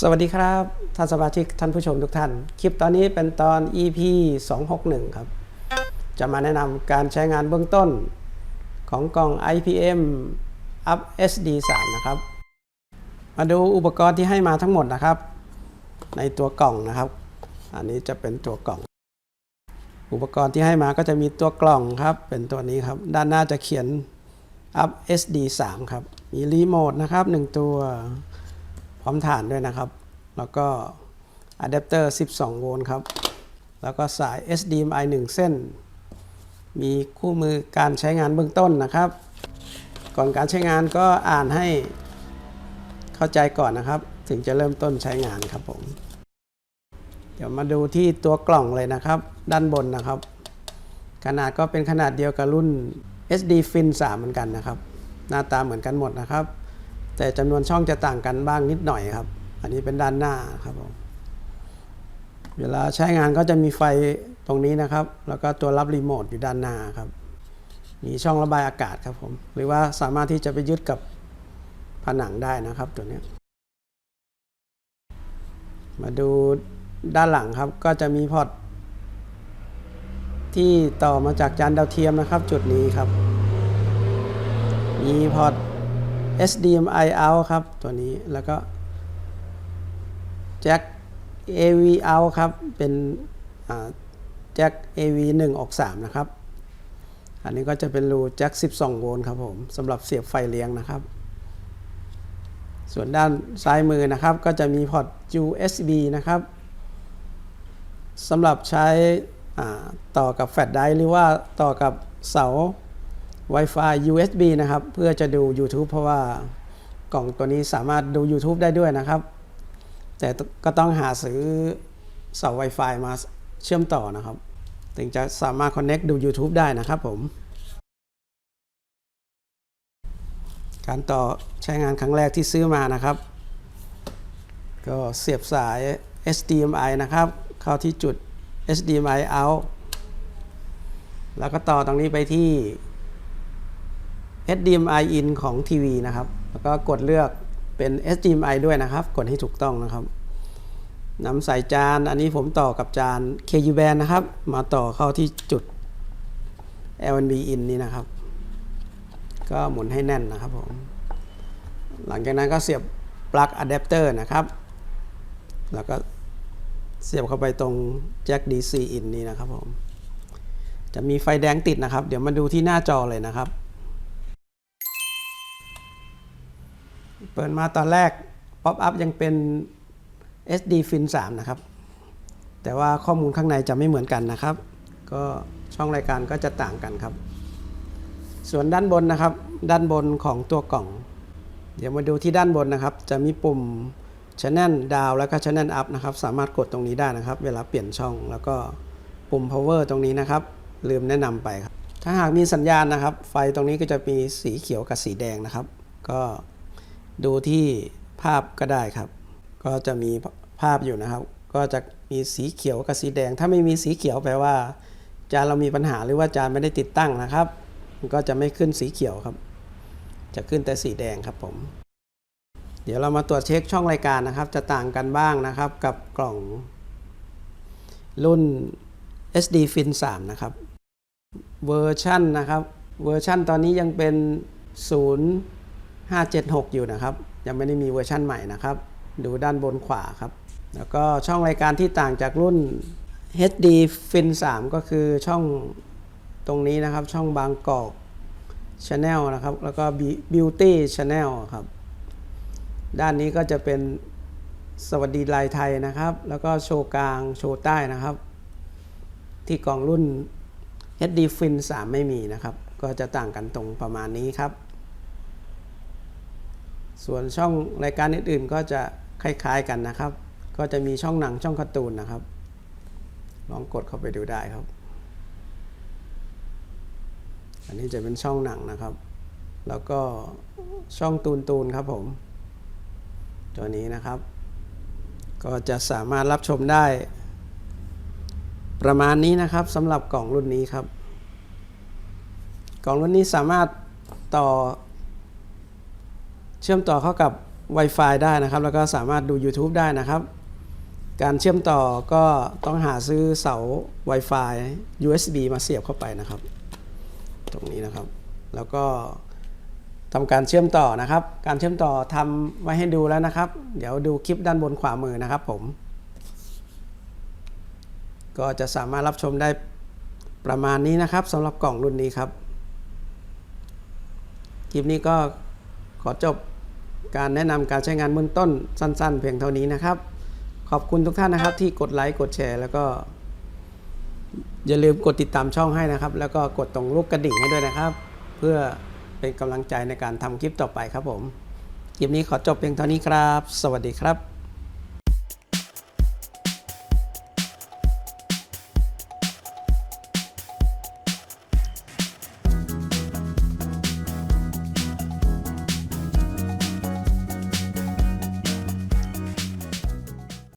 สวัสดีครับ ท่านสมาชิกท่านผู้ชมทุกท่าน คลิปตอนนี้เป็นตอน EP 261 ครับ จะมาแนะนำการใช้งานเบื้องต้นของกล่อง IPM Up SD 3นะครับ มาดูอุปกรณ์ที่ให้มาทั้งหมดนะครับ ในตัวกล่องนะครับ อันนี้จะเป็นตัวกล่อง อุปกรณ์ที่ให้มาก็จะมีตัวกล่องครับ เป็นตัวนี้ครับ ด้านหน้าจะเขียน Up SD 3ครับ มีรีโมทนะครับ 1 ตัว ร้อมฐานด้วยนะครับ แล้วก็อะแดปเตอร์ 12 โวลต์ครับ แล้วก็สาย SDMI 1 เส้น มีคู่มือการใช้งานเบื้องต้นนะครับ ก่อนการใช้งานก็อ่านให้เข้าใจก่อนนะครับ ถึงจะเริ่มต้นใช้งานครับผม เดี๋ยวมาดูที่ตัวกล่องเลยนะครับ ด้านบนนะครับ ขนาดก็เป็นขนาดเดียวกับรุ่น SD Fin 3 เหมือนกันนะครับ หน้าตาเหมือนกันหมดนะครับ แต่จำนวนช่องจะต่างกันบ้างนิดหน่อยครับ อันนี้เป็นด้านหน้าครับผมเวลาใช้งานก็จะมีไฟตรงนี้นะครับ แล้วก็ตัวรับรีโมทอยู่ด้านหน้าครับมีช่องระบายอากาศครับผม หรือว่าสามารถที่จะไปยึดกับผนังได้นะครับตัวนี้ มาดูด้านหลังครับ ก็จะมีพอร์ตที่ต่อมาจากจานดาวเทียมนะครับ จุดนี้ครับ มีพอร์ต SDMI out ครับ ตัวนี้แล้วก็แจ็ค AV out ครับ เป็นแจ็ค AV 1ออก 3 นะครับ อันนี้ก็จะเป็นรูแจ็ค12 โวลต์ครับผมสำหรับเสียบไฟเลี้ยงนะครับ ส่วนด้านซ้ายมือนะครับ ก็จะมีพอร์ต USB นะครับสำหรับใช้ต่อกับแฟลชไดร์หรือว่าต่อกับเสา Wi-Fi USB นะครับ เพื่อจะดู YouTube เพราะว่ากล่องตัวนี้สามารถดู YouTube ได้ด้วยนะครับ แต่ก็ต้องหาซื้อเสา Wi-Fi มาเชื่อมต่อนะครับ ถึงจะสามารถ Connect ดู YouTube ได้นะครับผม การต่อใช้งานครั้งแรกที่ซื้อมานะครับ ก็เสียบสาย HDMI นะครับ เข้าที่จุด HDMI out แล้วก็ต่อตรงนี้ไปที่ HDMI in ของทีวีนะครับ แล้วก็กดเลือกเป็น HDMI ด้วยนะครับ กดให้ถูกต้องนะครับนำสายจานอันนี้ผมต่อกับจาน KU band นะครับ มาต่อเข้าที่จุด LNB in นี่นะครับ ก็หมุนให้แน่นนะครับผม หลังจากนั้นก็เสียบปลั๊กอะแดปเตอร์นะครับ แล้วก็เสียบเข้าไปตรงแจ็ค DC in นี่นะครับผม จะมีไฟแดงติดนะครับ เดี๋ยวมาดูที่หน้าจอเลยนะครับ เปิดมาตอนแรกป๊อปอัพยังเป็น SD Fin 3 นะครับ แต่ว่าข้อมูลข้างในจะไม่เหมือนกันนะครับ ก็ช่องรายการก็จะต่างกันครับ ส่วนด้านบนนะครับ ด้านบนของตัวกล่อง เดี๋ยวมาดูที่ด้านบนนะครับ จะมีปุ่ม Channel Down แล้วก็ Channel Up นะครับ สามารถกดตรงนี้ได้นะครับ เวลาเปลี่ยนช่อง แล้วก็ปุ่ม Power ตรงนี้นะครับ ลืมแนะนำไปครับ ถ้าหากมีสัญญาณนะครับ ไฟตรงนี้ก็จะมีสีเขียวกับสีแดงนะครับ ก็ ดูที่ภาพก็ได้ครับ ก็จะมีภาพอยู่นะครับ ก็จะมีสีเขียวกับสีแดง ถ้าไม่มีสีเขียวแปลว่า จานเรามีปัญหาหรือว่าจานไม่ได้ติดตั้งนะครับ มันก็จะไม่ขึ้นสีเขียวครับ จะขึ้นแต่สีแดงครับผม เดี๋ยวเรามาตรวจเช็คช่องรายการนะครับ จะต่างกันบ้างนะครับกับกล่อง รุ่น SD Fin 3 นะครับ เวอร์ชันนะครับ เวอร์ชันตอนนี้ยังเป็น 576 อยู่นะครับ ยังไม่ได้มีเวอร์ชันใหม่นะครับ ดูด้านบนขวาครับ แล้วก็ช่องรายการที่ต่างจากรุ่น HD Fin 3 ก็คือช่องตรงนี้นะครับ ช่องบางกอก Channel นะครับ แล้วก็ Beauty Channel ครับ ด้านนี้ก็จะเป็นสวัสดีลายไทยนะครับ แล้วก็โชว์กลางโชว์ใต้นะครับ ที่กล่องรุ่น HD Fin 3 ไม่มีนะครับ ก็จะต่างกันตรงประมาณนี้ครับ ส่วนช่องรายการอื่นๆก็จะคล้ายๆกันนะครับ ก็จะมีช่องหนังช่องการ์ตูนนะครับ ลองกดเข้าไปดูได้ครับ อันนี้จะเป็นช่องหนังนะครับ แล้วก็ช่องตูนตูนครับผม ตัวนี้นะครับ ก็จะสามารถรับชมได้ ประมาณนี้นะครับสำหรับกล่องรุ่นนี้ครับ กล่องรุ่นนี้สามารถต่อ เชื่อมต่อเข้ากับ Wi-Fi ได้นะครับ แล้วก็สามารถดู YouTube ได้นะครับ การเชื่อมต่อก็ต้องหาซื้อเสา Wi-Fi USB มาเสียบเข้าไปนะครับ ตรงนี้นะครับ แล้วก็ทำการเชื่อมต่อนะครับ การเชื่อมต่อทำไว้ให้ดูแล้วนะครับ เดี๋ยวดูคลิปด้านบนขวามือนะครับผม ก็จะสามารถรับชมได้ประมาณนี้นะครับสำหรับกล่องรุ่นนี้ครับ คลิปนี้ก็ขอจบ การแนะนำการใช้งานเบื้องต้นสั้น ๆ เพียงเท่านี้นะครับ ขอบคุณทุกท่านนะครับที่กดไลค์กดแชร์แล้วก็ อย่าลืมกดติดตามช่องให้นะครับ แล้วก็กดตรงลูกกระดิ่งให้ด้วยนะครับ เพื่อเป็นกำลังใจในการทำคลิปต่อไปครับผมคลิปนี้ขอจบเพียงเท่านี้ครับ สวัสดีครับ